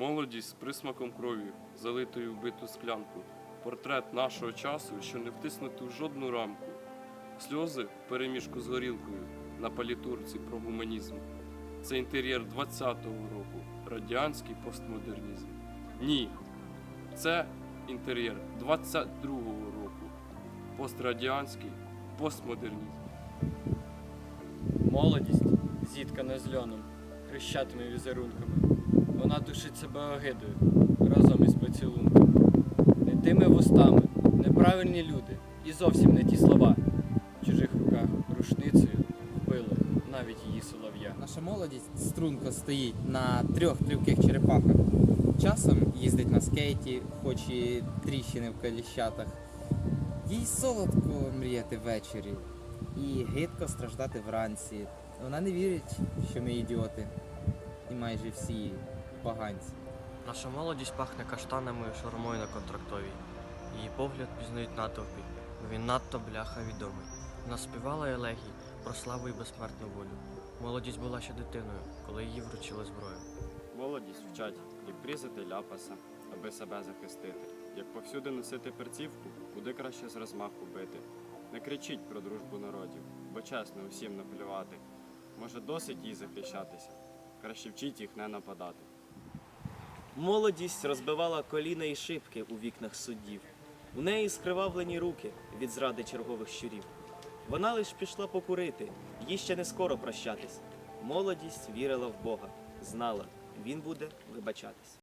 Молодість з присмаком крові, залитою в биту склянку. Портрет нашого часу, що не втиснутий в жодну рамку. Сльози в переміжку з горілкою на палітурці про гуманізм. Це інтер'єр 20-го року, радянський постмодернізм. Ні, це інтер'єр 22-го року, пострадянський постмодернізм. Молодість, зіткана з льоном, хрещатими візерунками. Вона душить себе огидою разом із поцілунком. Не тими вустами, неправильні люди і зовсім не ті слова. В чужих руках рушницею вбили навіть її солов'я. Наша молодість струнко стоїть на трьох тривких черепахах. Часом їздить на скейті, хоч і тріщини в коліщатах. Їй солодко мріяти ввечері і гидко страждати вранці. Вона не вірить, що ми ідіоти, і майже всі поганці. Наша молодість пахне каштанами і шаурмою на контрактовій. Її погляд пізнають натовпі, він надто бляха відомий. Вона співала елегії про славу і безсмертну волю. Молодість була ще дитиною, коли їй вручили зброю. Молодість вчать, як прізати ляпаса, аби себе захистити, як повсюди носити перцівку, куди краще з розмаху бити. Не кричіть про дружбу народів, бо чесно усім наплювати. Може, досить їй захищатися, краще вчіть їх не нападати. Молодість розбивала коліна і шибки у вікнах суддів. У неї скривавлені руки від зради чергових щурів. Вона лиш пішла покурити, їй ще не скоро прощатись. Молодість вірила в Бога, знала, він буде вибачатись.